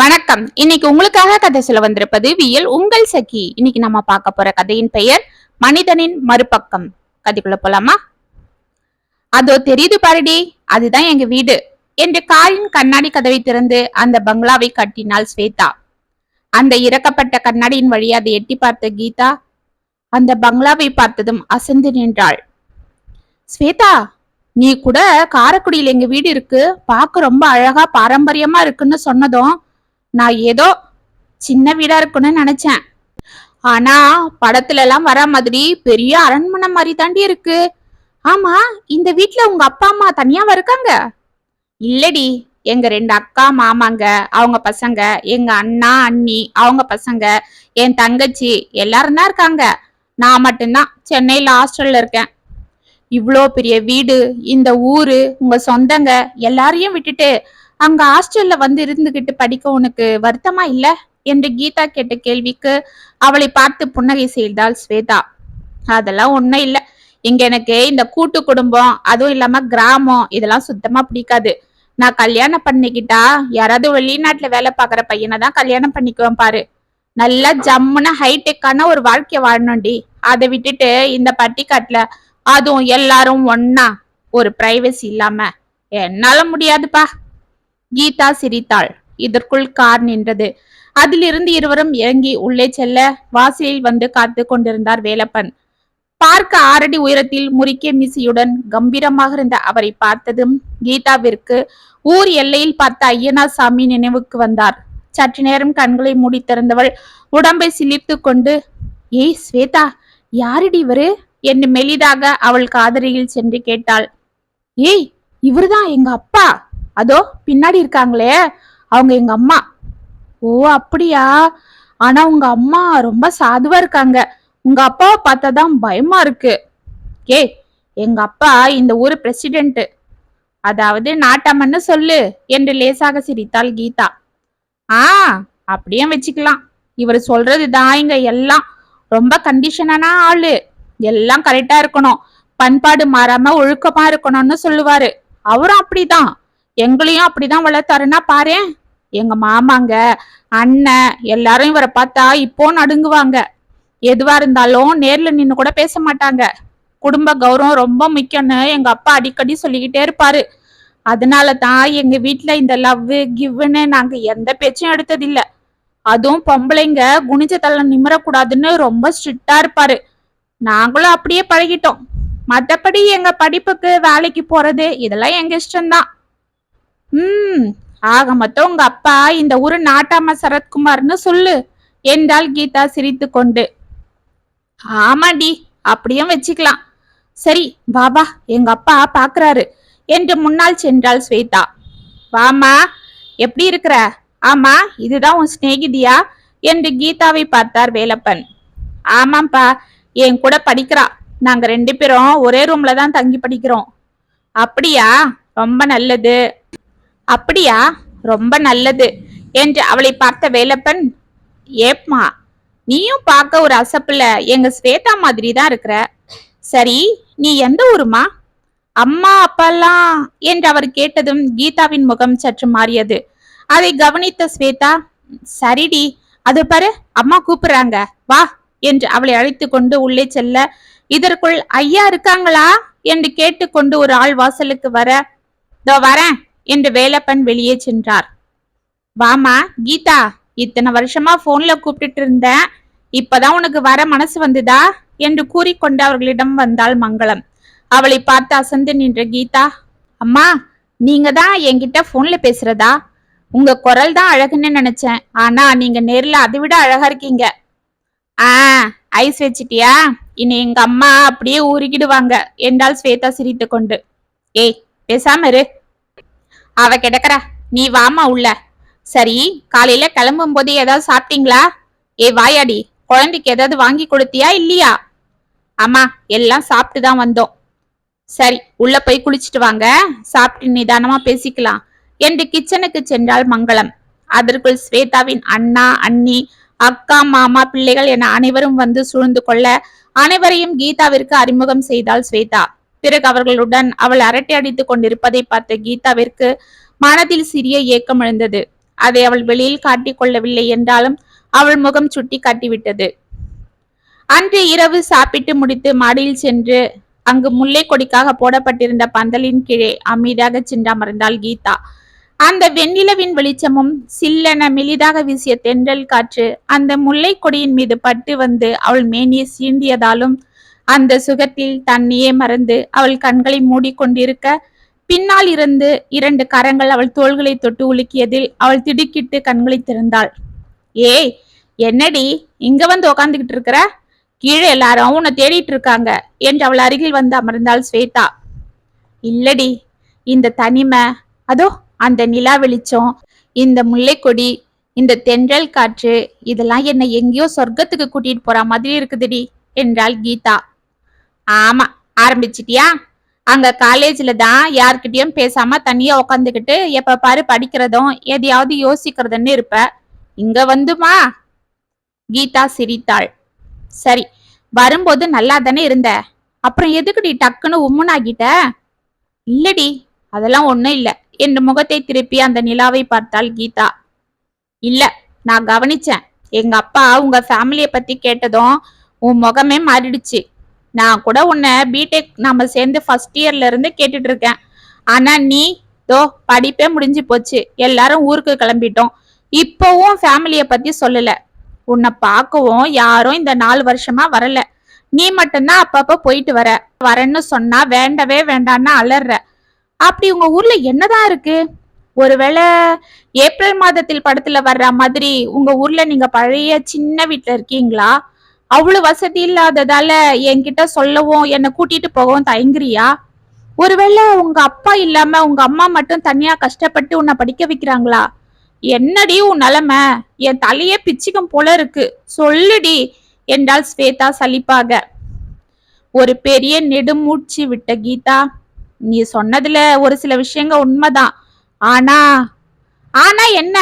வணக்கம். இன்னைக்கு உங்களுக்காக கதை சொல்ல வந்திருப்பது வியல் உங்கள் சகி. இன்னைக்கு நம்ம பார்க்க போற கதையின் பெயர் மனிதனின் மறுபக்கம். கதைக்குள்ள போலாமா? அதோ தெரியுது பாருடி. அதுதான் எங்க வீடு. என்று காரின் கண்ணாடி கதவை திறந்து அந்த பங்களாவை கட்டினாள் ஸ்வேதா. அந்த இறக்கப்பட்ட கண்ணாடியின் வழி அதை எட்டி பார்த்த கீதா அந்த பங்களாவை பார்த்ததும் அசந்து நின்றாள். ஸ்வேதா நீ கூட காரைக்குடியில் எங்க வீடு இருக்கு. பார்க்க ரொம்ப அழகா பாரம்பரியமா இருக்குன்னு சொன்னதும் நான் ஏதோ சின்ன வீடா இருக்குன்னு நினைச்சேன். ஆனா படத்துல எல்லாம் வர மாதிரி பெரிய அரண்மனை மாதிரி தாண்டி இருக்கு. ஆமா இந்த வீட்டுல உங்க அப்பா அம்மா தனியாவா இருக்காங்க? இல்லடி எங்க ரெண்டு அக்கா மாமாங்க அவங்க பசங்க எங்க அண்ணா அண்ணி அவங்க பசங்க என் தங்கச்சி எல்லாரும் தான் இருக்காங்க. நான் மட்டும்தான் சென்னையில ஹாஸ்டல்ல இருக்கேன். இவ்வளோ பெரிய வீடு இந்த ஊரு உங்க சொந்தங்க எல்லாரையும் விட்டுட்டு அங்க ஹாஸ்டல்ல வந்து இருந்துகிட்டு படிக்க உனக்கு வருத்தமா இல்ல? என்று கீதா கேட்ட கேள்விக்கு அவளை பார்த்து புன்னகை செய்தாள் ஸ்வேதா. அதெல்லாம் ஒண்ணும் இல்ல. இங்க எனக்கு இந்த கூட்டு குடும்பம் அதுவும் இல்லாம கிராமம் இதெல்லாம் சுத்தமா பிடிக்காது. நான் கல்யாணம் பண்ணிக்கிட்டா யாராவது வெளிநாட்டுல வேலை பார்க்குற பையனை தான் கல்யாணம் பண்ணிக்குவேன் பாரு. நல்லா ஜம்முன்னு ஹைடெக்கான ஒரு வாழ்க்கை வாழணும்டி. அதை விட்டுட்டு இந்த பட்டிக்காட்டுல அதுவும் எல்லாரும் ஒன்னா ஒரு பிரைவசி இல்லாம. என்னால முடியாதுப்பா. கீதா சிரித்தாள். இதற்குள் கார் நின்றது. அதிலிருந்து இருவரும் இறங்கி உள்ளே செல்ல வாசலில் வந்து காத்து கொண்டிருந்தார் வேலப்பன். பார்க்க ஆறடி உயரத்தில் முறிக்கிய மிசியுடன் கம்பீரமாக இருந்த அவரை பார்த்ததும் கீதாவிற்கு ஊர் எல்லையில் பார்த்த ஐயனா சாமி நினைவுக்கு வந்தார். சற்று நேரம் கண்களை மூடி திறந்தவள் உடம்பை சிலிர்த்து கொண்டு ஏய் ஸ்வேதா யாரடி இவரு? என்று மெலிதாக அவள் காதலியில் சென்று கேட்டாள். ஏய் இவர்தான் எங்க அப்பா? அதோ பின்னாடி இருக்காங்களே அவங்க எங்க அம்மா. ஓ அப்படியா? ஆனா உங்க அம்மா ரொம்ப சாதுவா இருக்காங்க. உங்க அப்பாவை பார்த்தாதான் பயமா இருக்கு. ஏ எங்க அப்பா இந்த ஊர் பிரசிடென்ட் அதாவது நாட்டம்னு சொல்லு என்று லேசாக சிரித்தாள் கீதா. ஆ அப்படியே வச்சுக்கலாம். இவர் சொல்றதுதான் இங்க எல்லாம். ரொம்ப கண்டிஷனான ஆளு. எல்லாம் கரெக்டா இருக்கணும். பண்பாடு மாறாம ஒழுக்கமா இருக்கணும்னு சொல்லுவாரு. அவரும் அப்படிதான். எங்களையும் அப்படிதான் வளர்த்தாருன்னா பாரேன் எங்க மாமாங்க அண்ணன் எல்லாரும் இவரை பார்த்தா இப்போ நடுங்குவாங்க. எதுவா இருந்தாலும் நேர்ல நின்னு கூட பேச மாட்டாங்க. குடும்ப கௌரவம் ரொம்ப முக்கியம்னு எங்க அப்பா அடிக்கடி சொல்லிக்கிட்டே இருப்பாரு. அதனால தான் எங்க வீட்டுல இந்த லவ் கிவ்னு நாங்க எந்த பேச்சும் எடுத்ததில்ல. அதுவும் பொம்பளைங்க குனிஞ்ச தள்ள நிமிரக்கூடாதுன்னு ரொம்ப ஸ்ட்ரிக்டா இருப்பாரு. நாங்களும் அப்படியே பழகிட்டோம். மற்றபடி எங்க படிப்புக்கு வேலைக்கு போறது இதெல்லாம் எங்க இஷ்டம்தான். ம் ஆக மொத்தம் உங்க அப்பா இந்த ஊரு நாட்டாம சரத்குமார்னு சொல்லு என்றாள் கீதா சிரித்து கொண்டு ஆமாடி அப்படியும் வச்சுக்கலாம். சரி பாபா எங்க அப்பா பாக்குறாரு என்று முன்னால் சென்றாள் ஸ்வேதா. வாமா எப்படி இருக்கிற? ஆமா இதுதான் உன் சிநேகிதியா? என்று கீதாவை பார்த்தார் வேலப்பன். ஆமாம்ப்பா என் கூட படிக்கிறா. நாங்க ரெண்டு பேரும் ஒரே ரூம்ல தான் தங்கி படிக்கிறோம். அப்படியா? ரொம்ப நல்லது. அப்படியா? ரொம்ப நல்லது என்று அவளை பார்த்த வேலப்பன் ஏப்மா நீயும் பார்க்க ஒரு அசப்புல எங்க ஸ்வேதா மாதிரி தான் இருக்கிற. சரி நீ எந்த ஊருமா? அம்மா அப்பாலாம் என்று அவர் கேட்டதும் கீதாவின் முகம் சற்று மாறியது. அதை கவனித்த ஸ்வேதா சரிடி அது பாரு அம்மா கூப்பிடுறாங்க. வா என்று அவளை அழைத்து கொண்டு உள்ளே செல்ல இதற்குள் ஐயா இருக்காங்களா? என்று கேட்டுக்கொண்டு ஒரு ஆள் வாசலுக்கு வர இதோ வரேன். என்று வேலப்பன் வெளியே சென்றார். வாமா கீதா இத்தனை வருஷமா போன்ல கூப்பிட்டுட்டு இருந்தேன். இப்பதான் உனக்கு வர மனசு வந்துதா? என்று கூறிக்கொண்டு அவர்களிடம் வந்தாள் மங்களம். அவளை பார்த்து அசந்து நின்ற கீதா அம்மா நீங்க தான் என்கிட்ட போன்ல பேசுறதா? உங்க குரல் தான் அழகுன்னு நினைச்சேன். ஆனா நீங்க நேர்ல அதை விட அழகா இருக்கீங்க. ஆ ஐஸ் வச்சிட்டியா? இனி எங்க அம்மா அப்படியே ஊறிக்கிடுவாங்க என்றால் ஸ்வேதா சிரித்து கொண்டு ஏய் பேசாம இரு. அவ கிடக்குறா. நீ வாமா உள்ள. சரி காலையில கிளம்பும் போது ஏதாவது சாப்பிட்டீங்களா? ஏ வாயாடி குழந்தைக்கு ஏதாவது வாங்கி கொடுத்தியா இல்லையா? அம்மா எல்லாம் சாப்பிட்டு தான் வந்தோம். சரி உள்ள போய் குளிச்சிட்டு வாங்க. சாப்பிட்டு நிதானமா பேசிக்கலாம். என்று கிச்சனுக்கு சென்றாள் மங்களம். அதற்குள் ஸ்வேதாவின் அண்ணா அண்ணி அக்கா மாமா பிள்ளைகள் என அனைவரும் வந்து சூழ்ந்து கொள்ள அனைவரையும் கீதாவிற்கு அறிமுகம் செய்தாள் ஸ்வேதா. பிறகு அவர்களுடன் அவள் அரட்டை அடித்துக் கொண்டிருப்பதை பார்த்த கீதாவிற்கு மனதில் சிறிய ஏக்கம் எழுந்தது. அதை அவள் வெளியில் காட்டிக் கொள்ளவில்லை என்றாலும் அவள் முகம் சுட்டி காட்டிவிட்டது. அன்று இரவு சாப்பிட்டு முடித்து மாடியில் சென்று அங்கு முல்லை கொடிக்காக போடப்பட்டிருந்த பந்தலின் கீழே அமைதியாக சென்று அமர்ந்தாள் கீதா. அந்த வெண்ணிலவின் வெளிச்சமும் சில்லென மெலிதாக வீசிய தென்றல் காற்று அந்த முல்லை கொடியின் மீது பட்டு வந்து அவள் மேனியை சீண்டியதாலும் அந்த சுகத்தில் தன்னையே மறந்து அவள் கண்களை மூடிக்கொண்டிருக்க பின்னால் இருந்து இரண்டு கரங்கள் அவள் தோள்களை தொட்டு உலுக்கியதில் அவள் திடுக்கிட்டு கண்களை திறந்தாள். ஏய் என்னடி? இங்க வந்து உக்காந்துகிட்டு இருக்கிற? கீழே எல்லாரும் உன்னை தேடிட்டு இருக்காங்க என்று அவள் அருகில் வந்து அமர்ந்தாள் ஸ்வேதா. இல்லடி இந்த தனிமை அதோ அந்த நிலா வெளிச்சம் இந்த முல்லைக்கொடி இந்த தென்றல் காற்று இதெல்லாம் என்னை எங்கேயோ சொர்க்கத்துக்கு கூட்டிட்டு போற மாதிரி இருக்குதுடி என்றாள் கீதா. ஆமா ஆரம்பிச்சிட்டியா? அங்க காலேஜ்ல தான் யார்கிட்டயும் பேசாம தனியா உக்காந்துக்கிட்டு எப்ப பாரு படிக்கிறதும் எதையாவது யோசிக்கிறதுன்னு இருப்ப. இங்க வந்துமா? கீதா சிரித்தாள். சரி வரும்போது நல்லா தானே இருந்த? அப்புறம் எதுக்குடி டக்குன்னு உம்முனாகிட்ட? இல்லடி அதெல்லாம் ஒண்ணும் இல்ல. என் முகத்தை திருப்பி அந்த நிலாவை பார்த்தாள் கீதா. இல்ல நான் கவனிச்சேன். எங்க அப்பா உங்க ஃபேமிலிய பத்தி கேட்டதும் உன் முகமே மாறிடுச்சு. நான் கூட உன்னை பிடெக் நாம சேர்ந்து ஃபர்ஸ்ட் இயர்ல இருந்து கேட்டுட்டு இருக்கேன். ஆனா நீ தோ படிப்பே முடிஞ்சு போச்சு. எல்லாரும் ஊருக்கு கிளம்பிட்டோம். இப்போவும் ஃபேமிலிய பத்தி சொல்லல. உன்னை பார்க்கவும் யாரும் இந்த நாலு வருஷமா வரல. நீ மட்டும்தான் அப்பப்ப போயிட்டு வர. வரேன்னு சொன்னா வேண்டவே வேண்டான்னு அலர்ற. அப்படி உங்க ஊர்ல என்னதான் இருக்கு? ஒருவேளை ஏப்ரல் மாதத்தில் படத்துல வர்ற மாதிரி உங்க ஊர்ல நீங்க பழைய சின்ன வீட்டுல இருக்கீங்களா? அவ்வளவு வசதி இல்லாததால என்கிட்ட சொல்லவும் என்னை கூட்டிட்டு போகவும் தயங்குறியா? ஒருவேளை உங்க அப்பா இல்லாம உங்க அம்மா மட்டும் தனியா கஷ்டப்பட்டு உன்னை படிக்க வைக்கிறாங்களா? என்னடி உன் நிலைமை? என் தலையே பிச்சுக்கும் போல இருக்கு. சொல்லுடி என்றாள் ஸ்வேதா சலிப்பாக. ஒரு பெரிய நெடுமூச்சு விட்ட கீதா. நீ சொன்னதுல ஒரு சில விஷயங்க உண்மைதான். ஆனா ஆனா என்ன?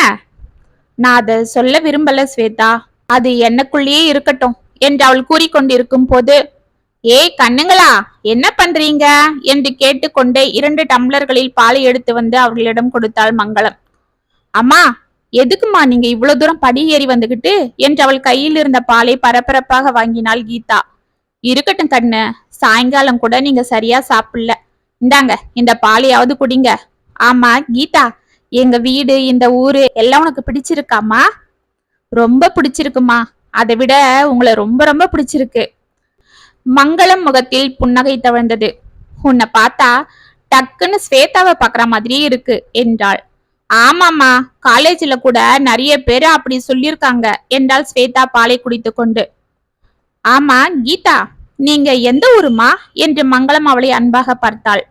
நான் அதை சொல்ல விரும்பல ஸ்வேதா. அது எனக்குள்ளேயே இருக்கட்டும். என்று அவள் கூறிக்கொண்டிருக்கும் போது ஏய் கண்ணுங்களா என்ன பண்றீங்க? என்று கேட்டுக்கொண்டே இரண்டு டம்ளர்களில் பாலை எடுத்து வந்து அவர்களிடம் கொடுத்தாள் மங்களம். அம்மா எதுக்குமா நீங்க இவ்வளவு தூரம் படி ஏறி வந்துகிட்டு? என்று அவள் கையில் இருந்த பாலை பரபரப்பாக வாங்கினாள் கீதா. இருக்கட்டும் கண்ணு சாயங்காலம் கூட நீங்க சரியா சாப்பிடல. இந்தாங்க இந்த பாலையாவது குடிங்க. ஆமா கீதா எங்க வீடு இந்த ஊரு எல்லாம் உனக்கு பிடிச்சிருக்காமா ரொம்ப பிடிச்சிருக்குமா அதை விட உங்களை ரொம்ப ரொம்ப பிடிச்சிருக்கு. மங்களம் முகத்தில் புன்னகை தவழ்ந்தது. உன்னை பார்த்தா டக்குன்னு ஸ்வேதாவை பார்க்குற மாதிரியே இருக்கு என்றாள். ஆமாம்மா காலேஜில் கூட நிறைய பேர் அப்படி சொல்லியிருக்காங்க என்றாள் ஸ்வேதா பாலை குடித்து கொண்டு. ஆமா கீதா நீங்க எந்த ஊருமா என்று மங்களம் அவளை அன்பாக பார்த்தாள்.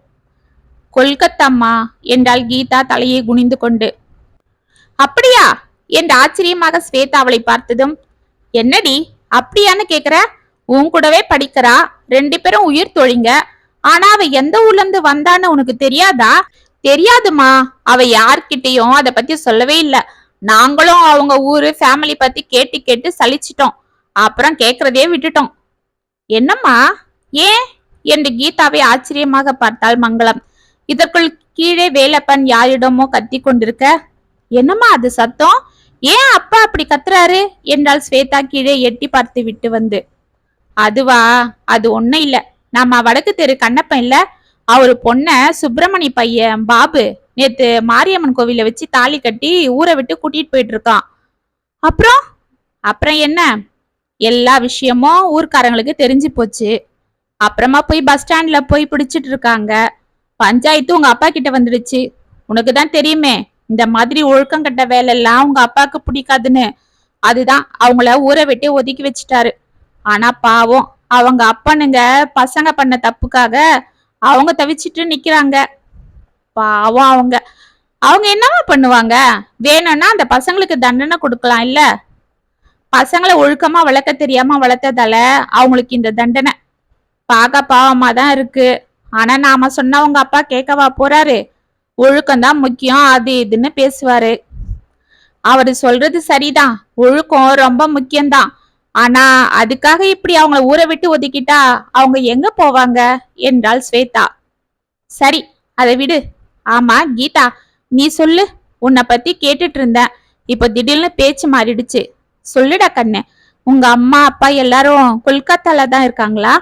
கொல்கத்தாம்மா என்றாள் கீதா தலையை குனிந்து கொண்டு. அப்படியா? என்று ஆச்சரியமாக ஸ்வேதா அவளை பார்த்ததும் என்னடி அப்படியான்னு கேக்குற? உன் கூடவே படிக்கிறா. ரெண்டு பேரும் உயிர் தொழிங்க. ஆனா அவ எந்த ஊர்ல இருந்து வந்தான்னு உனக்கு தெரியாதா? தெரியாதுமா. அவ யார்கிட்டயும் அத பத்தி சொல்லவே இல்ல. நாங்களும் அவங்க ஊரு ஃபேமிலி பத்தி கேட்டு கேட்டு சலிச்சிட்டோம். அப்புறம் கேக்குறதே விட்டுட்டோம். என்னம்மா? ஏன்? என்று கீதாவை ஆச்சரியமாக பார்த்தாள் மங்களம். இதற்குள் கீழே வேலப்பன் யாரிடமோ கத்தி கொண்டிருக்க என்னம்மா அது சத்தம்? ஏன் அப்பா அப்படி கத்துறாரு? என்றாள் ஸ்வேதா கீழே எட்டி பார்த்து விட்டு வந்து. அதுவா? அது ஒன்னும் இல்ல. நம்ம வடக்கு தெரு கண்ணப்பன் இல்ல? அவரு பொண்ண சுப்பிரமணி பையன் பாபு நேத்து மாரியம்மன் கோவில வச்சு தாலி கட்டி ஊரை விட்டு கூட்டிட்டு போயிட்டு இருக்கான். அப்புறம்? அப்புறம் என்ன? எல்லா விஷயமும் ஊர்க்காரங்களுக்கு தெரிஞ்சு போச்சு. அப்புறமா போய் பஸ் ஸ்டாண்ட்ல போய் பிடிச்சிட்டு இருக்காங்க. பஞ்சாயத்து உங்க அப்பா கிட்ட வந்துடுச்சு. உனக்கு தான் தெரியுமே. இந்த மாதிரி ஒழுக்கம் கட்ட வேலை எல்லாம் உங்க அப்பாவுக்கு பிடிக்காதுன்னு. அதுதான் அவங்கள ஊரை விட்டு ஒதுக்கி வச்சுட்டாரு. ஆனா பாவம் அவங்க அப்பனுங்க பசங்க பண்ண தப்புக்காக அவங்க தவிச்சிட்டு நிக்கிறாங்க. பாவம் அவங்க. அவங்க என்னவா பண்ணுவாங்க? வேணும்னா அந்த பசங்களுக்கு தண்டனை கொடுக்கலாம் இல்ல? பசங்களை ஒழுக்கமா வளர்க்க தெரியாம வளர்த்ததால அவங்களுக்கு இந்த தண்டனை. பார்க்க பாவமா தான் இருக்கு. ஆனா நாம சொன்னா உங்க அப்பா கேட்கவா போறாரு? ஒழுக்கம்தான் முக்கியம் அது இதுன்னு பேசுவாரு. அவரு சொல்றது சரிதான் ஒழுக்கம் ரொம்ப முக்கியம்தான். ஆனா அதுக்காக இப்படி அவங்கள ஊரை விட்டு ஒதுக்கிட்டா அவங்க எங்க போவாங்க? என்றாள் ஸ்வேதா. சரி அதை விடு. ஆமா கீதா நீ சொல்லு. உன்னை பத்தி கேட்டுட்டு இருந்தேன். இப்போ திடீர்னு பேச்சு மாறிடுச்சு. சொல்லுடா கண்ணு உங்க அம்மா அப்பா எல்லாரும் கொல்கத்தால தான் இருக்காங்களா?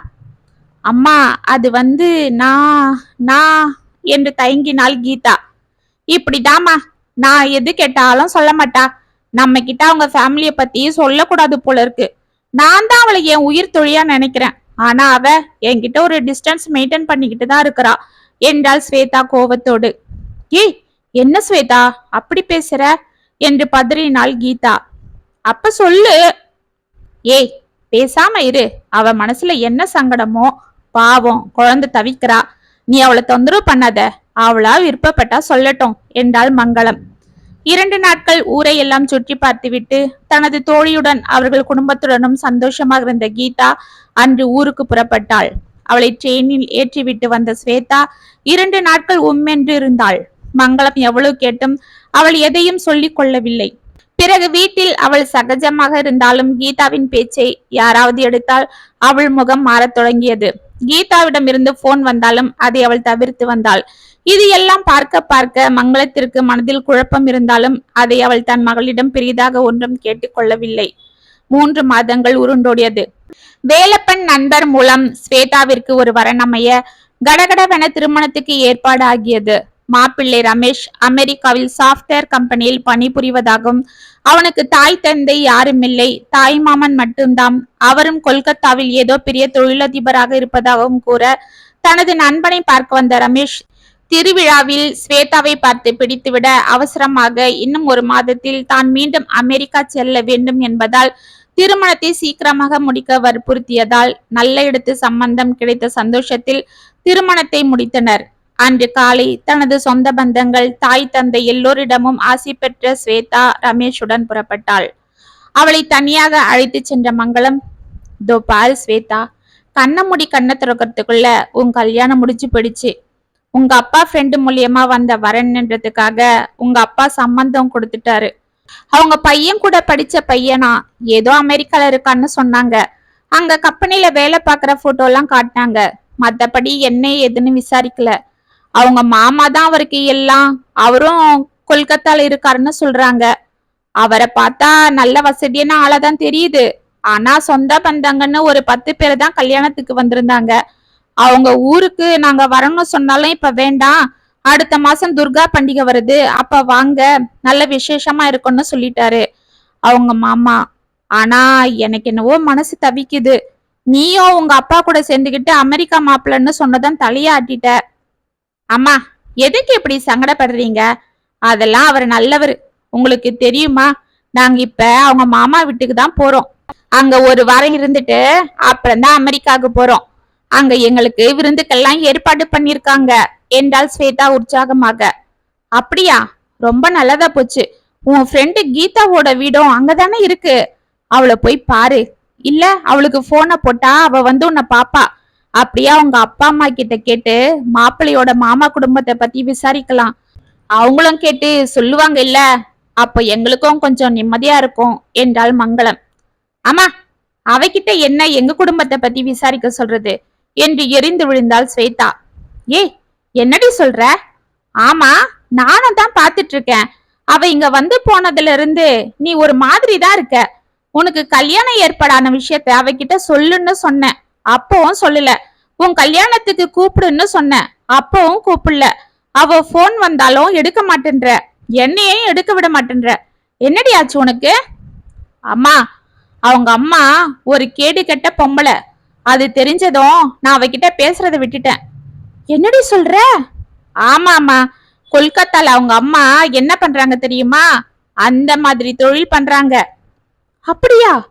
அம்மா அது வந்து நான் நான் என்று தயங்கினாள் கீதா. இப்படிதாம்மா. நான் எது கேட்டாலும் சொல்ல மாட்டா. நம்ம கிட்ட அவங்க ஃபேமிலிய பத்தி சொல்லக்கூடாது போல இருக்கு. நான் தான் அவளை என் உயிர் தொழியா நினைக்கிறேன். ஆனா அவ என்கிட்ட ஒரு டிஸ்டன்ஸ் மெயின்டைன் பண்ணிக்கிட்டு தான் இருக்கிறா என்றாள் ஸ்வேதா கோவத்தோடு ஏய் என்ன ஸ்வேதா? அப்படி பேசுற? என்று பதறினாள் கீதா. அப்ப சொல்லு. ஏய் பேசாம இரு. அவ மனசுல என்ன சங்கடமோ பாவம் குழந்தை தவிக்கிறா. நீ அவளை தொந்தரவு பண்ணாத. அவளா விருப்பப்பட்டா சொல்லட்டும் என்றாள் மங்களம். இரண்டு நாட்கள் ஊரை எல்லாம் சுற்றி பார்த்துவிட்டு தனது தோழியுடன் அவர்கள் குடும்பத்துடனும் சந்தோஷமாக இருந்த கீதா அன்று ஊருக்கு புறப்பட்டாள். அவளை ட்ரெயினில் ஏற்றிவிட்டு வந்த ஸ்வேதா இரண்டு நாட்கள் உம்மென்று இருந்தாள். மங்களம் எவ்வளவு கேட்டும் அவள் எதையும் சொல்லிக் கொள்ளவில்லை. பிறகு வீட்டில் அவள் சகஜமாக இருந்தாலும் கீதாவின் பேச்சை யாராவது எடுத்தால் அவள் முகம் மாறத் தொடங்கியது. கீதாவிடம் இருந்து போன் வந்தாலும் அதை அவள் தவிர்த்து வந்தாள். இது எல்லாம் பார்க்க பார்க்க மங்களத்திற்கு மனதில் குழப்பம் இருந்தாலும் அதை அவள் தன் மகளிடம் பெரிதாக ஒன்றும் கேட்டுக்கொள்ளவில்லை. மூன்று மாதங்கள் உருண்டோடியது. வேலப்பன் நண்பர் மூலம் ஸ்வேதாவிற்கு ஒரு வரன் அமைய கடகடவென திருமணத்துக்கு ஏற்பாடு ஆகியது. மாப்பிள்ளை ரமேஷ் அமெரிக்காவில் சாஃப்ட்வேர் கம்பெனியில் பணிபுரிவதாகவும் அவனுக்கு தாய் தந்தை யாருமில்லை தாய் மாமன் மட்டும்தான். அவரும் கொல்கத்தாவில் ஏதோ பெரிய தொழிலதிபராக இருப்பதாகவும் கூற தனது நண்பனை பார்க்க வந்த ரமேஷ் திருவிழாவில் ஸ்வேதாவை பார்த்து பிடித்துவிட அவசரமாக இன்னும் ஒரு மாதத்தில் தான் மீண்டும் அமெரிக்கா செல்ல வேண்டும் என்பதால் திருமணத்தை சீக்கிரமாக முடிக்க வற்புறுத்தியதால் நல்ல இடத்து சம்பந்தம் கிடைத்த சந்தோஷத்தில் திருமணத்தை முடித்தனர். அன்று காலை தனது சொந்த பந்தங்கள் தாய் தந்தை எல்லோரிடமும் ஆசி பெற்ற ஸ்வேதா ரமேஷுடன் புறப்பட்டாள். அவளை தனியாக அழைத்து சென்ற மங்களம் தோ பாரு ஸ்வேதா கண்ணை முடி கண்ணை திறக்கிறதுக்குள்ள உன் கல்யாணம் முடிச்சு போயிடுச்சு. உங்க அப்பா ஃப்ரெண்டு மூலியமா வந்த வரன்ன்றதுக்காக உங்க அப்பா சம்மந்தம் கொடுத்துட்டாரு. அவங்க பையன் கூட படிச்ச பையனா ஏதோ அமெரிக்கால இருக்கான்னு சொன்னாங்க. அங்க கம்பெனில வேலை பாக்குற போட்டோ எல்லாம் காட்டினாங்க. மத்தபடி என்ன ஏதுன்னு விசாரிக்கல. அவங்க மாமா தான் அவருக்கு எல்லாம். அவரும் கொல்கத்தால இருக்காருன்னு சொல்றாங்க. அவரை பார்த்தா நல்ல வசதியான ஆளாதான் தெரியுது. ஆனா சொந்த பந்தங்கன்னு ஒரு பத்து பேர் தான் கல்யாணத்துக்கு வந்திருந்தாங்க. அவங்க ஊருக்கு நாங்க வரணும்னு சொன்னாலும் இப்ப வேண்டாம். அடுத்த மாசம் துர்கா பண்டிகை வருது. அப்ப வாங்க நல்ல விசேஷமா இருக்கும்னு சொல்லிட்டாரு அவங்க மாமா. ஆனா எனக்கு என்னவோ மனசு தவிக்குது. நீயும் உங்க அப்பா கூட சேர்ந்துக்கிட்டு அமெரிக்கா மாப்பிள்ளன்னு சொன்னதான் தலையாட்டிட்ட. அம்மா எதுக்கு இப்படி சங்கடப்படுறீங்க? அதெல்லாம் அவர் நல்லவர். உங்களுக்கு தெரியுமா? நாங்க இப்ப அவங்க மாமா வீட்டுக்கு தான் போறோம். அங்க ஒரு வாரம் இருந்துட்டு அப்புறம் தான் அமெரிக்காவுக்கு போறோம். அங்க எங்களுக்கு விருந்துக்கெல்லாம் ஏற்பாடு பண்ணிருக்காங்க என்றால் ஸ்வேதா உற்சாகமாக. அப்படியா? ரொம்ப நல்லதா போச்சு. உன் ஃப்ரெண்டு கீதாவோட வீடும் அங்கதானே இருக்கு. அவளை போய் பாரு. இல்ல அவளுக்கு போனை போட்டா அவ வந்து உன்னை பாப்பா. அப்படியே அவங்க அப்பா அம்மா கிட்ட கேட்டு மாப்பிள்ளையோட மாமா குடும்பத்தை பத்தி விசாரிக்கலாம். அவங்களும் கேட்டு சொல்லுவாங்க இல்ல? அப்ப எங்களுக்கும் கொஞ்சம் நிம்மதியா இருக்கும் என்றாள் மங்களம். ஆமா அவகிட்ட என்ன எங்க குடும்பத்தை பத்தி விசாரிக்க சொல்றது? என்று எரிந்து விழுந்தாள் ஸ்வேதா. ஏய் என்னடி சொல்ற? ஆமா நானும் தான் பாத்துட்டு இருக்கேன் அவ இங்க வந்து போனதுல இருந்து நீ ஒரு மாதிரி தான் இருக்க. உனக்கு கல்யாணம் ஏற்பாடான விஷயத்த அவகிட்ட சொல்லுன்னு சொன்னேன். அப்பவும் சொல்லல. உன் கல்யாணத்துக்கு கூப்பிடுன்னு சொன்னேன் அப்பவும் கூப்பிடல. அவ போன் வந்தாலும் எடுக்க மாட்டேன்ற. என்னையும் எடுக்க விட மாட்டேன்ற. என்னடி ஆச்சு உனக்கு? அம்மா அவங்க அம்மா ஒரு கேடு கெட்ட பொம்பளை. அது தெரிஞ்சதும் நான் அவகிட்ட பேசுறதை விட்டுட்டேன். என்னடி சொல்ற? ஆமாமா கொல்கத்தால அவங்க அம்மா என்ன பண்றாங்க தெரியுமா? அந்த மாதிரி தொழில் பண்றாங்க. அப்படியா?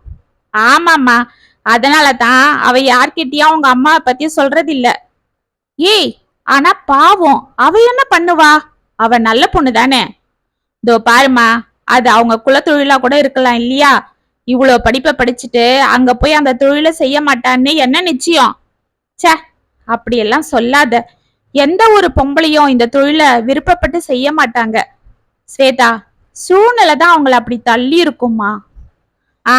ஆமாம்மா. அதனால தான் அவ யார்கிட்டயும் அவங்க அம்மாவை பத்தி சொல்றது இல்ல ஏய் ஆனா பாவம் அவ என்ன பண்ணுவா? அவ நல்ல பொண்ணு தானே. இதோ பாருமா அது அவங்க குலத்தொழிலா கூட இருக்கலாம் இல்லையா? இவ்வளோ படிப்பை படிச்சுட்டு அங்க போய் அந்த தொழிலை செய்ய மாட்டான்னு என்ன நிச்சயம்? சே அப்படியெல்லாம் சொல்லாத. எந்த ஒரு பொம்பளையும் இந்த தொழிலை விருப்பப்பட்டு செய்ய மாட்டாங்க. ஸ்வேதா சூழ்நிலை தான் அவங்கள அப்படி தள்ளி இருக்குமா ஆ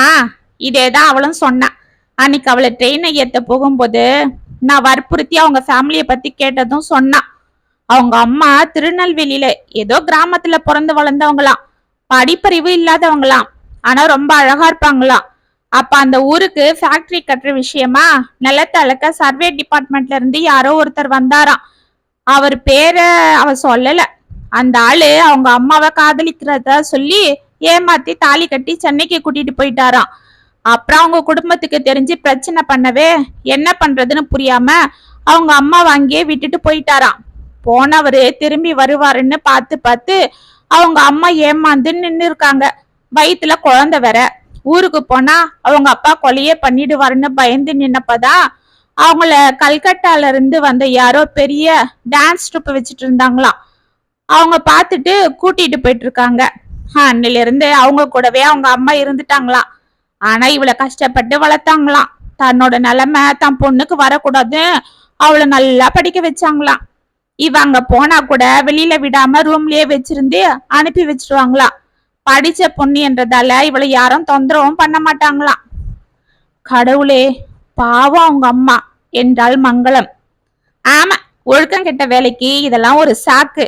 இதேதான் அவளும் சொன்னா. அன்னைக்கு அவளை ட்ரெயினை ஏத்த போகும்போது நான் வற்புறுத்தி அவங்க ஃபேமிலியை பத்தி கேட்டதும் சொன்னா. அவங்க அம்மா திருநெல்வேலியில ஏதோ கிராமத்துல பிறந்து வளர்ந்தவங்களாம். படிப்பறிவு இல்லாதவங்களாம். ஆனா ரொம்ப அழகா இருப்பாங்களாம். அப்ப அந்த ஊருக்கு ஃபேக்டரி கட்டுற விஷயமா நிலத்தை அளக்க சர்வே டிபார்ட்மெண்ட்ல இருந்து யாரோ ஒருத்தர் வந்தாராம். அவர் பேர அவ சொல்லல. அந்த ஆளு அவங்க அம்மாவை காதலிக்கிறத சொல்லி ஏமாத்தி தாலி கட்டி சென்னைக்கு கூட்டிட்டு போயிட்டாராம். அப்புறம் அவங்க குடும்பத்துக்கு தெரிஞ்சு பிரச்சனை பண்ணவே என்ன பண்றதுன்னு புரியாம அவங்க அம்மா வாங்கியே விட்டுட்டு போயிட்டாராம். போனவரு திரும்பி வருவாருன்னு பார்த்து பார்த்து அவங்க அம்மா ஏமாந்து நின்று இருக்காங்க. வயிற்றுல குழந்தை வேற. ஊருக்கு போனா அவங்க அப்பா கொலையே பண்ணிடுவாருன்னு பயந்து நின்னப்பதான் அவங்கள கல்கட்டால இருந்து வந்த யாரோ பெரிய டான்ஸ் ட்ரூப் வச்சுட்டு இருந்தாங்களாம். அவங்க பார்த்துட்டு கூட்டிட்டு போயிட்டு இருக்காங்க. அன்னில இருந்து அவங்க கூடவே அவங்க அம்மா இருந்துட்டாங்களாம். ஆனா இவளை கஷ்டப்பட்டு வளர்த்தாங்களாம். தன்னோட நிலைமை தன் பொண்ணுக்கு வரக்கூடாது. அவளை நல்லா படிக்க வச்சாங்களாம். இவ அங்க போனா கூட வெளியில விடாம ரூம்லயே வச்சிருந்து அனுப்பி வச்சிருவாங்களாம். படிச்ச பொண்ணு என்றதால இவளை யாரும் தொந்தரவும் பண்ண மாட்டாங்களாம். கடவுளே பாவம் அவங்க அம்மா என்றாள் மங்களம். ஆமா ஒழுக்கம் கெட்ட வேலைக்கு இதெல்லாம் ஒரு சாக்கு.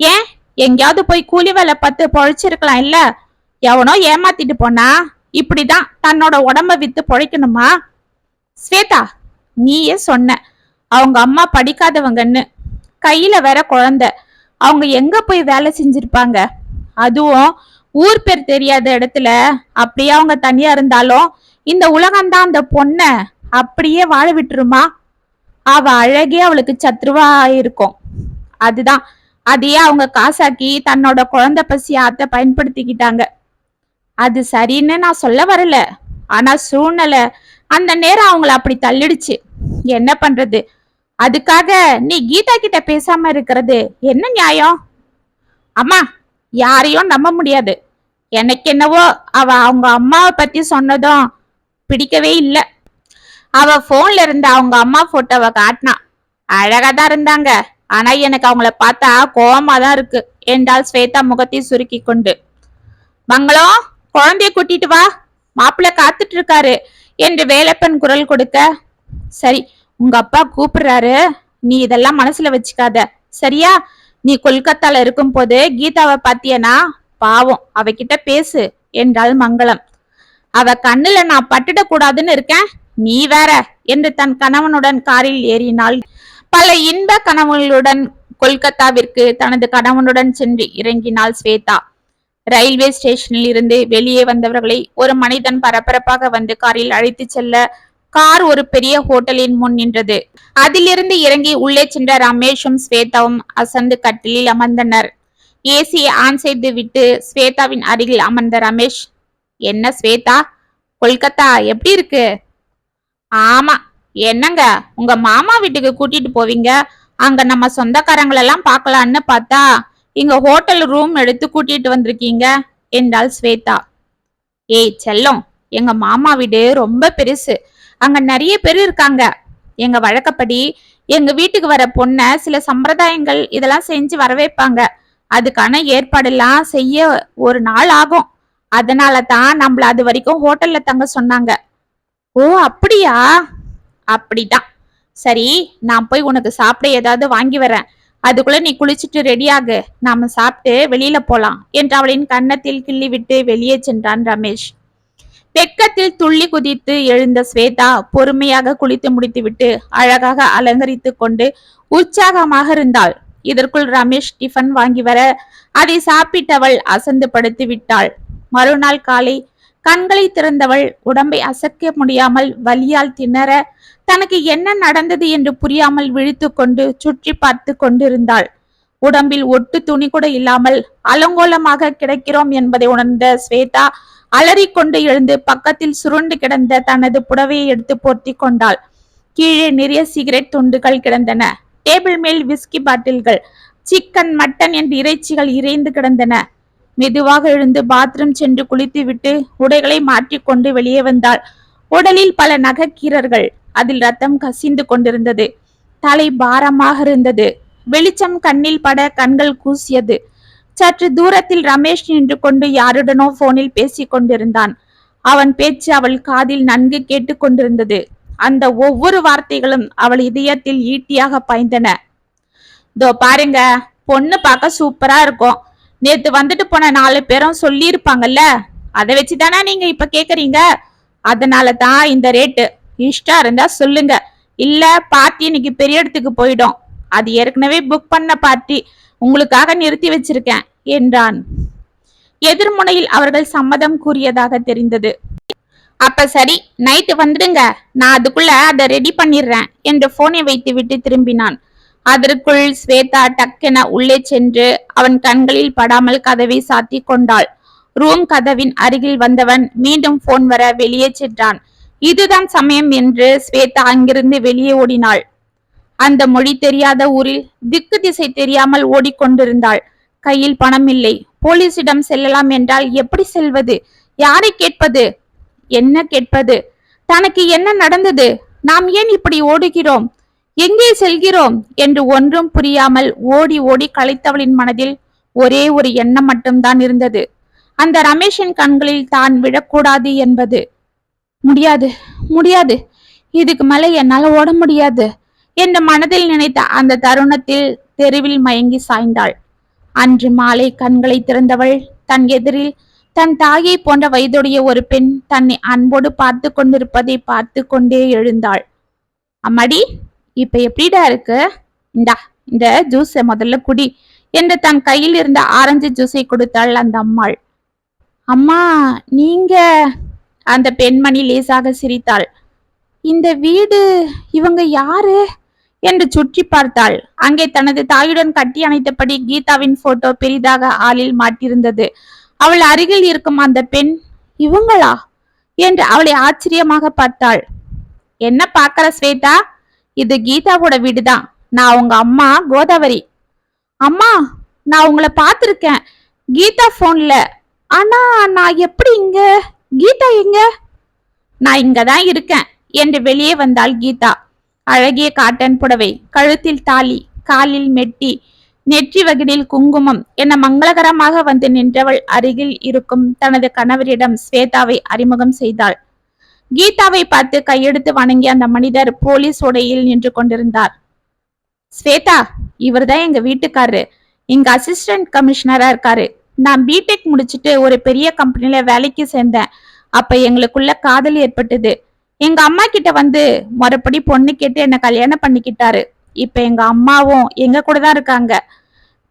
ஏன்? எங்கேயாவது போய் கூலி வேலை பார்த்து பொழைச்சிருக்கலாம் இல்ல? எவனோ ஏமாத்திட்டு போனா? இப்படிதான் தன்னோட உடம்ப வித்து பொழைக்கணுமா? ஸ்வேதா நீயே சொன்ன. அவங்க அம்மா படிக்காதவங்கன்னு. கையில வேற குழந்தை. அவங்க எங்க போய் வேலை செஞ்சிருப்பாங்க? அதுவும் ஊர் பேர் தெரியாத இடத்துல. அப்படியே அவங்க தனியா இருந்தாலும் இந்த உலகம்தான் அந்த பொண்ண அப்படியே வாழ விட்டுருமா? அவ அழகே அவளுக்கு சத்ருவா இருக்கும் அதுதான். அதையே அவங்க காசாக்கி தன்னோட குழந்தை பசி ஆத்த பயன்படுத்திக்கிட்டாங்க. அது சரின்னு நான் சொல்ல வரல. ஆனா சூழ்நிலை அந்த நேரம் அவங்கள அப்படி தள்ளிடுச்சு. என்ன பண்றது? அதுக்காக நீ கீதா கிட்ட பேசாம இருக்கிறது என்ன நியாயம்? அம்மா யாரையும் நம்ப முடியாது. எனக்கு என்னவோ அவ அவங்க அம்மாவை பத்தி சொன்னதும் பிடிக்கவே இல்லை. அவ போன்ல இருந்த அவங்க அம்மா போட்டோவை காட்டினா அழகா தான் இருந்தாங்க. ஆனா எனக்கு அவங்கள பார்த்தா கோவமா தான் இருக்கு. என்றால் ஸ்வேதா முகத்தை சுருக்கி கொண்டு. மங்களம்! குழந்தைய கூட்டிட்டு வா. மாப்பிள்ள காத்துட்டு இருக்காரு என்று வேலப்பன் குரல் கொடுக்க சரி உங்க அப்பா கூப்பிடுறாரு. நீ இதெல்லாம் மனசுல வச்சுக்காத. சரியா? நீ கொல்கத்தால இருக்கும் போது கீதாவை பாத்தியனா? பாவம் அவகிட்ட பேசு என்றாள் மங்களம். அவ கண்ணுல நான் பட்டுட கூடாதுன்னு இருக்கேன். நீ வேற என்று தன் கணவனுடன் காரில் ஏறினாள். பல இன்ப கனவுகளுடன் கொல்கத்தாவிற்கு தனது கணவனுடன் சென்று இறங்கினாள் ஸ்வேதா. ரயில்வே ஸ்டேஷனில் இருந்து வெளியே வந்தவர்களை ஒரு மனிதன் பரபரப்பாக வந்து காரில் அழைத்து செல்ல கார் ஒரு பெரிய ஹோட்டலின் முன் நின்றது. அதிலிருந்து இறங்கி உள்ளே சென்ற ரமேஷும் ஸ்வேதாவும் அசந்து கட்டிலில் அமர்ந்தனர். ஏசியை ஆன் செய்து விட்டு ஸ்வேதாவின் அருகில் அமர்ந்த ரமேஷ் என்ன ஸ்வேதா? கொல்கத்தா? எப்படி இருக்கு? ஆமா. என்னங்க? உங்க மாமா வீட்டுக்கு கூட்டிட்டு போவீங்க? அங்க நம்ம சொந்தக்காரங்களெல்லாம் பார்க்கலான்னு பார்த்தா இங்க ஹோட்டல் ரூம் எடுத்து கூட்டிட்டு வந்திருக்கீங்க என்றாள் ஸ்வேதா. ஏய் செல்லம் எங்க மாமா வீடு ரொம்ப பெருசு. அங்க நிறைய பேர் இருக்காங்க. எங்க வழக்கப்படி எங்க வீட்டுக்கு வர பொண்ண சில சம்பிரதாயங்கள் இதெல்லாம் செஞ்சு வரவேற்பாங்க. அதுக்கான ஏற்பாடெல்லாம் செய்ய ஒரு நாள் ஆகும். அதனால தான் நம்மள அது வரைக்கும் ஹோட்டல்ல தங்க சொன்னாங்க. ஓ அப்படியா? அப்படிதான். சரி நான் போய் உனக்கு சாப்பிட ஏதாவது வாங்கி வரேன். அதுக்குள்ள நீ குளிச்சுட்டு ரெடியாகு நாம சாப்பிட்டு வெளியில போலாம் என்று அவளின் கன்னத்தில் கிள்ளிவிட்டு வெளியே சென்றான் ரமேஷ். வெக்கத்தில் துள்ளி குதித்து எழுந்த ஸ்வேதா பொறுமையாக குளித்து முடித்துவிட்டு அழகாக அலங்கரித்து கொண்டு உற்சாகமாக இருந்தாள். இதற்குள் ரமேஷ் டிஃபன் வாங்கி வர அதை சாப்பிட்டவள் அசந்து படுத்து விட்டாள். மறுநாள் காலை கண்களை திறந்தவள் உடம்பை அசைக்க முடியாமல் வலியால் திணற தனக்கு என்ன நடந்தது என்று புரியாமல் விழித்து கொண்டு சுற்றி பார்த்து கொண்டிருந்தாள். உடம்பில் ஒட்டு துணி கூட இல்லாமல் அலங்கோலமாக கிடக்கிறோம் என்பதை உணர்ந்த ஸ்வேதா அலறிக்கொண்டு எழுந்து பக்கத்தில் சுருண்டு கிடந்த தனது புடவையை எடுத்து போர்த்தி கொண்டாள். கீழே நிறைய சிகரெட் துண்டுகள் கிடந்தன. டேபிள் மேல் விஸ்கி பாட்டில்கள் சிக்கன் மட்டன் என்று இறைச்சிகள் இறைந்து கிடந்தன. மெதுவாக எழுந்து பாத்ரூம் சென்று குளித்துவிட்டு உடைகளை மாற்றிக்கொண்டு வெளியே வந்தாள். உடலில் பல நகைக்கீரர்கள் அதில் ரத்தம் கசிந்து கொண்டிருந்தது. தலை பாரமாக இருந்தது. வெளிச்சம் கண்ணில் பட கண்கள் கூசியது. சற்று தூரத்தில் ரமேஷ் நின்று கொண்டு யாருடனோ போனில் பேசிக் கொண்டிருந்தான். அவன் பேச்சு அவள் காதில் நன்கு கேட்டுக்கொண்டிருந்தது அந்த ஒவ்வொரு வார்த்தைகளும் அவள் இதயத்தில் ஈட்டியாக பாய்ந்தன. இதோ பாருங்க பொண்ணு பார்க்க சூப்பரா இருக்கும். நேத்து வந்துட்டு போன நாலு பேரும் சொல்லி இருப்பாங்கல்ல அதை வச்சுதானா நீங்க இப்ப கேக்குறீங்க? அதனால தான் இந்த ரேட்டு இஷ்டம் இருந்தா சொல்லுங்க. இல்ல பார்ட்டி இன்னைக்கு பெரிய இடத்துக்கு போயிடும். அது ஏற்கனவே புக் பண்ண பார்ட்டி உங்களுக்காக நிறுத்தி வச்சிருக்கேன் என்றான். எதிர்முனையில் அவர்கள் சம்மதம் கூறியதாக தெரிந்தது. அப்ப சரி நைட்டு வந்துடுங்க. நான் அதுக்குள்ள அதை ரெடி பண்ணிடுறேன் என்று போனை வைத்து விட்டு திரும்பினான். அதற்குள் ஸ்வேதா டக்கென உள்ளே சென்று அவன் கண்களில் படாமல் கதவை சாத்தி கொண்டாள். ரூம் கதவின் அருகில் வந்தவன் மீண்டும் போன் வர வெளியே சென்றான். இதுதான் சமயம் என்று ஸ்வேதா அங்கிருந்து வெளியே ஓடினாள். அந்த மொழி தெரியாத ஊரில் திக்கு திசை தெரியாமல் ஓடிக்கொண்டிருந்தாள். கையில் பணம் இல்லை. போலீசிடம் செல்லலாம் என்றால் எப்படி செல்வது? யாரை கேட்பது? என்ன கேட்பது? தனக்கு என்ன நடந்தது? நாம் ஏன் இப்படி ஓடுகிறோம்? எங்கே செல்கிறோம் என்று ஒன்றும் புரியாமல் ஓடி ஓடி களைத்தவளின் மனதில் ஒரே ஒரு எண்ணம் மட்டும்தான் இருந்தது. அந்த ரமேஷின் கண்களில் தான் விழக்கூடாது என்பது. முடியாது முடியாது. இதுக்கு மேல என்னால ஓட முடியாது என்று மனதில் நினைத்த அந்த தருணத்தில் தெருவில் மயங்கி சாய்ந்தாள். அன்று மாலை கண்களை திறந்தவள் தன் எதிரில் தன் தாயை போன்ற வயதுடைய ஒரு பெண் தன்னை அன்போடு பார்த்து கொண்டிருப்பதை பார்த்து கொண்டே எழுந்தாள். அம்மாடி இப்ப எப்படிடா இருக்கு? இந்தா இந்த ஜூஸை முதல்ல குடி என்று தன் கையில் இருந்த ஆரஞ்சு ஜூஸை கொடுத்தாள் அந்த அம்மாள். அம்மா நீங்க அந்த பெண்மணி லேசாக சிரித்தாள். இந்த வீடு இவங்க யாரு? என்று சுற்றி பார்த்தாள். அங்கே தனது தாயுடன் கட்டி அணைத்தபடி கீதாவின் போட்டோ பெரிதாக ஆளில் மாட்டியிருந்தது அவள் அருகில் இருக்கும் அந்த பெண் இவங்களா? என்று அவளை ஆச்சரியமாக பார்த்தாள். என்ன பார்க்கற ஸ்வேதா? இது கீதாவோட வீடுதான். நான் உங்க அம்மா கோதாவரி. அம்மா நான் உங்களை பார்த்துருக்கேன். கீதா போன்ல. ஆனா நான் எப்படி இங்க? கீதா எங்க? நான் இங்க தான் இருக்கேன் என்று வெளியே வந்தாள் கீதா. அழகிய காட்டன் புடவை கழுத்தில் தாலி காலில் மெட்டி நெற்றி வகிடில் குங்குமம் என மங்களகரமாக வந்து நின்றவள் அருகில் இருக்கும் தனது கணவரிடம் ஸ்வேதாவை அறிமுகம் செய்தாள். கீதாவை பார்த்து கையெடுத்து வணங்கிய அந்த மனிதர் போலீஸ் உடையில் நின்று கொண்டிருந்தார். ஸ்வேதா இவர்தான் எங்க வீட்டுக்காரரு. எங்க அசிஸ்டன்ட் கமிஷனரா இருக்காரு. நான் பிடெக் முடிச்சுட்டு ஒரு பெரிய கம்பெனில வேலைக்கு சேர்ந்தேன். அப்ப எங்களுக்குள்ள காதல் ஏற்பட்டது. எங்க அம்மா கிட்ட வந்து மறுபடி பொண்ணு கேட்டு என்ன கல்யாணம் பண்ணிக்கிட்டாரு. இப்ப எங்க அம்மாவும் எங்க கூட தான் இருக்காங்க.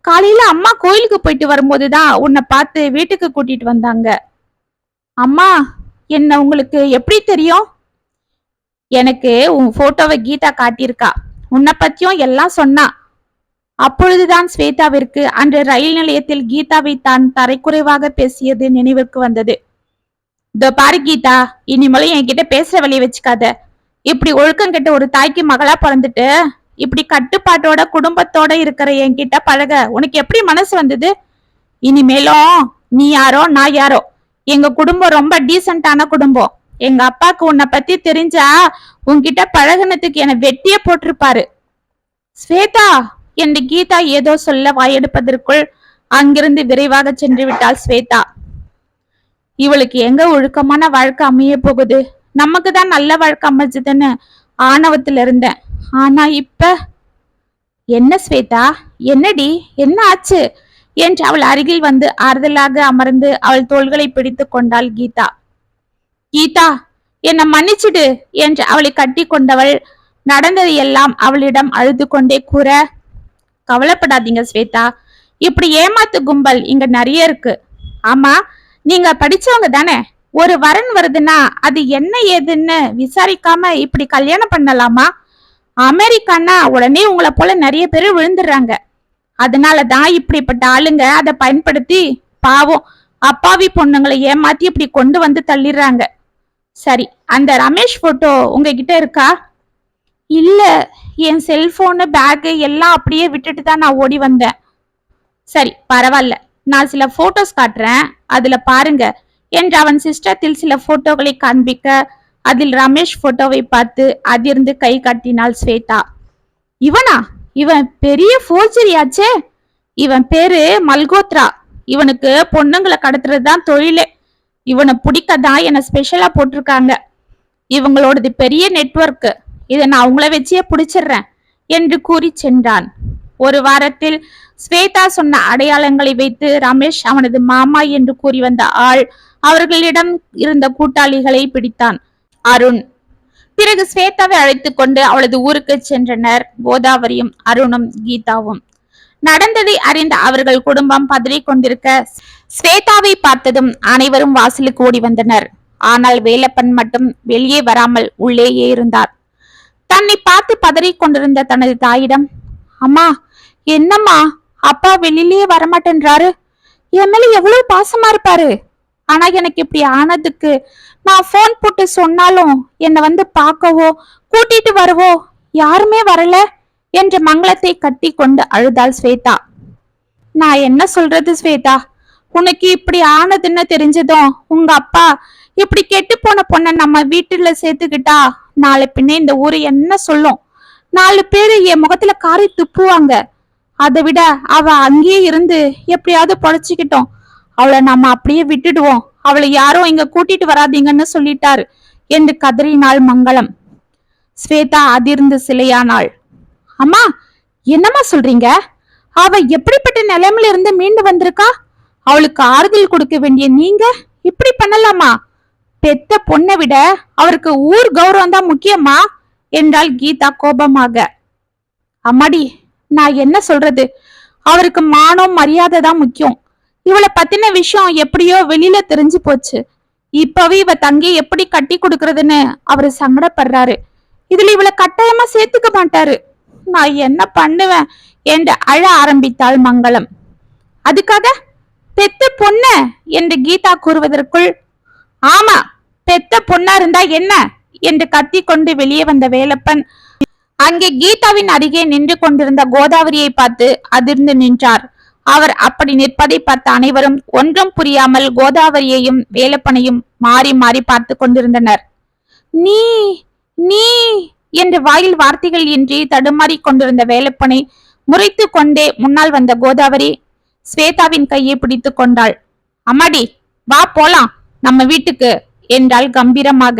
காலையில அம்மா கோயிலுக்கு போயிட்டு வரும்போதுதான் உன்னை பார்த்து வீட்டுக்கு கூட்டிட்டு வந்தாங்க. அம்மா என்ன உங்களுக்கு எப்படி தெரியும்? எனக்கு உன் போட்டோவை கீதா காட்டியிருக்கா. உன்னை பத்தியும் எல்லாம் சொன்னா. அப்பொழுதுதான் ஸ்வேதாவிற்கு அன்று ரயில் நிலையத்தில் கீதாவை தான் தரைக்குறைவாக பேசியது நினைவிற்கு வந்தது. இதோ பாரு கீதா இனிமேலும் என்கிட்ட பேசுற வழியை வச்சுக்காத. இப்படி ஒழுக்கம் கெட்ட ஒரு தாய்க்கு மகளா பிறந்துட்டு இப்படி கட்டுப்பாட்டோட குடும்பத்தோட இருக்கிற என்கிட்ட பழக. உனக்கு எப்படி மனசு வந்தது? இனிமேலும் நீ யாரோ நான் யாரோ? எங்க குடும்பம் ரொம்ப டீசென்டான குடும்பம். எங்க அப்பாக்கு உன்னை பத்தி தெரிஞ்சா உன்கிட்ட பழகினத்துக்கு என்னை வெட்டிய போட்டிருப்பாரு. ஸ்வேதா என்று கீதா ஏதோ சொல்ல வாயெடுப்பதற்குள் அங்கிருந்து விரைவாக சென்று விட்டாள் ஸ்வேதா. இவளுக்கு எங்க ஒழுக்கமான வாழ்க்கை அமைய போகுது? நமக்கு தான் நல்ல வாழ்க்கை அமைச்சதுன்னு ஆணவத்துல இருந்தேன். ஆனா இப்ப என்ன ஸ்வேதா? என்னடி? என்ன ஆச்சு? என்று அவள் அருகில் வந்து ஆறுதலாக அமர்ந்து அவள் தோள்களை பிடித்து கொண்டாள் கீதா. கீதா என்னை மன்னிச்சிடு என்று அவளை கட்டி கொண்டவள் நடந்தது எல்லாம் அவளிடம் அழுது கொண்டே கூற கவலைப்படாதீங்க ஸ்வேதா இப்படி ஏமாத்து கும்பல் இங்க நிறைய இருக்கு. ஆமா நீங்க படிச்சவங்க தானே ஒரு வரன் வருதுன்னா அது என்ன ஏதுன்னு விசாரிக்காம இப்படி கல்யாணம் பண்ணலாமா? அமெரிக்கான்னா உடனே உங்களை போல நிறைய பேர் விழுந்துடுறாங்க. அதனாலதான் இப்படிப்பட்ட ஆளுங்க அதை பயன்படுத்தி பாவம் அப்பாவி பொண்ணுங்களை ஏமாத்தி இப்படி கொண்டு வந்து தள்ளிடுறாங்க. சரி அந்த ரமேஷ் போட்டோ உங்ககிட்ட இருக்கா? இல்ல என் செல்போனு பேகு எல்லாம் அப்படியே விட்டுட்டு தான் நான் ஓடி வந்தேன். சரி பரவாயில்ல. நான் சில போட்டோஸ் காட்டுறேன். அதுல பாருங்க. என்று அவன் சிஸ்டத்தில் சில போட்டோகளை காண்பிக்க அதில் ரமேஷ் போட்டோவை பார்த்து அதிர்ந்து கை காட்டினாள் ஸ்வேதா. இவனா? இவன் பெரிய ஃபோர்ஜரியாச்சே இவன் பேரு மல்கோத்ரா. இவனுக்கு பொண்ணுங்களை கடத்துறது தான் தொழிலே. இவனை பிடிக்கதான் என்னை ஸ்பெஷலாக போட்டிருக்காங்க. இவங்களோடது பெரிய நெட்ஒர்க்கு இதை நான் அவங்கள வச்சே பிடிச்சிடுறேன் என்று கூறி சென்றான். ஒரு வாரத்தில் ஸ்வேதா சொன்ன அடையாளங்களை வைத்து ரமேஷ் அவனது மாமா என்று கூறி வந்த ஆள் அவர்களிடம் இருந்த கூட்டாளிகளை பிடித்தான். அருண் பிறகு ஸ்வேதாவை அழைத்து கொண்டு அவளது ஊருக்கு சென்றனர் கோதாவரியும் அருணும் கீதாவும். நடந்ததை அறிந்த அவர்கள் குடும்பம் பதறிக் கொண்டிருக்க ஸ்வேதாவை பார்த்ததும் அனைவரும் வாசலுக்கு ஓடி வந்தனர். ஆனால் வேலப்பன் மட்டும் வெளியே வராமல் உள்ளேயே இருந்தார். தன்னை பார்த்து பதறிக் கொண்டிருந்த தனது தாயிடம் அம்மா என்னம்மா? அப்பா வெளியிலேயே வரமாட்டேன்றாரு. என் மேல எவ்வளவு பாசமா இருப்பாரு. ஆனா எனக்கு இப்படி ஆனதுக்கு நான் ஃபோன் போட்டு சொன்னாலும் என்னை வந்து பார்க்கவோ கூட்டிட்டு வரவோ யாருமே வரல என்ற மங்களத்தை கட்டி கொண்டு அழுதாள் ஸ்வேதா. நான் என்ன சொல்றது ஸ்வேதா? உனக்கு இப்படி ஆனதுன்னு தெரிஞ்சதும் உங்க அப்பா இப்படி கெட்டு போன பொண்ண நம்ம வீட்டுல சேர்த்துக்கிட்டா நாளை பின்ன இந்த ஊரு என்ன சொல்லும்? நாலு பேரு என் முகத்துல காரி துப்புவாங்க. அதை விட அவ அங்கேயே இருந்து எப்படியாவது பொழைச்சிக்கிட்டோம். அவளை நம்ம அப்படியே விட்டுடுவோம். அவளை யாரும் இங்க கூட்டிட்டு வராதீங்கன்னு சொல்லிட்டாரு. என்று கதறினாள் மங்களம். ஸ்வேதா அதிர்ந்து சிலையானாள். அம்மா என்னம்மா சொல்றீங்க? அவ எப்படிப்பட்ட நிலைமையில இருந்து மீண்டு வந்திருக்கா? அவளுக்கு ஆறுதல் கொடுக்க வேண்டிய நீங்க இப்படி பண்ணலாமா? பெத்த பொண்ணை விட அவருக்கு ஊர் கௌரவம் தான் முக்கியமா? என்றாள் கீதா கோபமாக. அம்மாடி நான் என்ன சொல்றது? அவருக்கு மானம் மரியாதை தான் முக்கியம். இவளை பத்தின விஷயம் எப்படியோ வெளியில தெரிஞ்சு போச்சு. இப்பவே இவ தங்கி எப்படி கட்டி கொடுக்கறதுன்னு அவரு சங்கடப்படுறாரு. இதுல இவளை கட்டாயமா சேர்த்துக்க மாட்டாரு. நான் என்ன பண்ணுவேன்? என்று அழ ஆரம்பித்தாள் மங்களம். அதுக்காக பெத்த பொண்ண என்று கீதா கூறுவதற்குள் ஆமா பெத்த பொண்ணா இருந்தா என்ன? என்று கத்தி கொண்டு வெளியே வந்த வேலப்பன் அங்கே கீதாவின் அருகே நின்று கொண்டிருந்த கோதாவரியை பார்த்து அதிர்ந்து நின்றார். அவர் அப்படி நிற்பதை பார்த்த அனைவரும் ஒன்றும் புரியாமல் கோதாவரியையும் வேலப்பனையும் மாறி மாறி பார்த்து கொண்டிருந்தனர். நீ நீ! என்று வாயில் வார்த்தைகள் இன்றி தடுமாறி கொண்டிருந்த வேலப்பனை முறைத்து கொண்டே முன்னால் வந்த கோதாவரி ஸ்வேதாவின் கையை பிடித்து கொண்டாள். அம்மாடி வா போலாம் நம்ம வீட்டுக்கு என்றாள் கம்பீரமாக.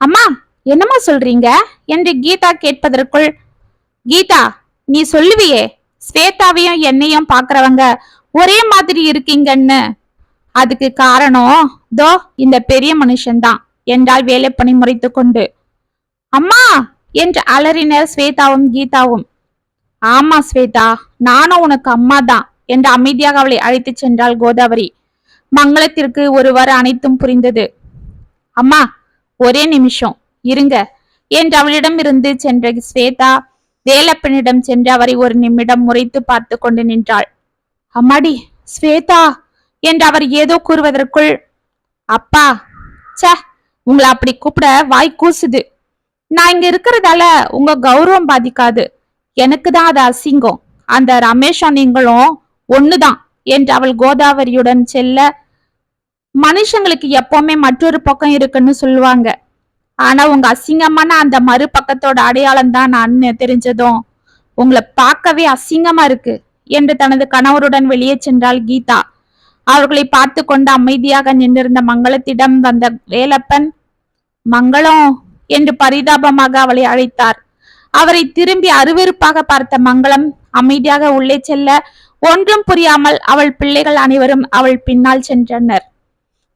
அம்மா என்னம்மா சொல்றீங்க? என்று கீதா கேட்பதற்குள் கீதா நீ சொல்லுவியே ஸ்வேதாவையும் என்னையும் பாக்குறவங்க ஒரே மாதிரி இருக்கீங்கன்னு. அதுக்கு காரணம் தோ இந்த பெரிய மனுஷன்தான். என்றால் வேலைப்பணி முறைத்து கொண்டு அம்மா! என்று அலறினர் ஸ்வேதாவும் கீதாவும். ஆமா ஸ்வேதா நானும் உனக்கு அம்மா தான் என்று அமைதியாக அவளை அழைத்து சென்றாள் கோதாவரி. மங்களத்திற்கு ஒருவர் அனைத்தும் புரிந்தது. அம்மா ஒரே நிமிஷம் இருங்க என்று அவளிடம் இருந்து சென்ற ஸ்வேதா வேலப்பனிடம் சென்று அவரை ஒரு நிமிடம் முறைத்து பார்த்து கொண்டு நின்றாள். அம்மாடி ஸ்வேதா என்று அவர் ஏதோ கூறுவதற்குள் அப்பா ச உங்களை அப்படி கூப்பிட வாய் கூசுது. நான் இங்க இருக்கிறதால உங்க கௌரவம் பாதிக்காது. எனக்கு தான் அது அசிங்கம். அந்த ரமேஷா நீங்களும் ஒண்ணுதான் என்று அவள் கோதாவரியுடன் செல்ல மனுஷங்களுக்கு எப்பவுமே மற்றொரு பக்கம் இருக்குன்னு சொல்லுவாங்க. ஆனா உங்க அசிங்கமான அந்த மறுபக்கத்தோட அடையாளம் தான் நான் தெரிஞ்சதும். உங்களை பார்க்கவே அசிங்கமா இருக்கு என்று தனது கணவருடன் வெளியே சென்றாள் கீதா. அவர்களை பார்த்து கொண்டு அமைதியாக நின்றிருந்த மங்களத்திடம் வந்த வேலப்பன் மங்களம் என்று பரிதாபமாக அவளை அழைத்தார். அவரை திரும்பி அருவருப்பாக பார்த்த மங்களம் அமைதியாக உள்ளே செல்ல ஒன்றும் புரியாமல் அவள் பிள்ளைகள் அனைவரும் அவள் பின்னால் சென்றனர்.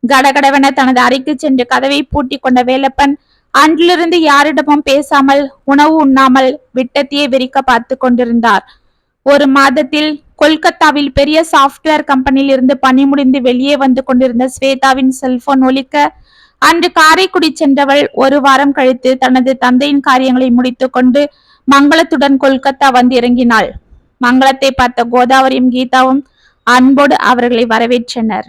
கடகடவென தனது அறைக்கு சென்று கதவை பூட்டி கொண்ட வேலப்பன் அன்றிலிருந்து யாரிடமும் பேசாமல் உணவு உண்ணாமல் விட்டத்தையே விரிக்க பார்த்து கொண்டிருந்தார். ஒரு மாதத்தில் கொல்கத்தாவில் பெரிய சாஃப்ட்வேர் கம்பெனியில் இருந்து பணி முடிந்து வெளியே வந்து கொண்டிருந்த ஸ்வேதாவின் செல்போன் ஒலிக்க அன்று காரைக்குடி சென்றவள் ஒரு வாரம் கழித்து தனது தந்தையின் காரியங்களை முடித்துக்கொண்டு மங்களத்துடன் கொல்கத்தா வந்து இறங்கினாள். மங்களத்தை பார்த்த கோதாவரியும் கீதாவும் அன்போடு அவர்களை வரவேற்றனர்.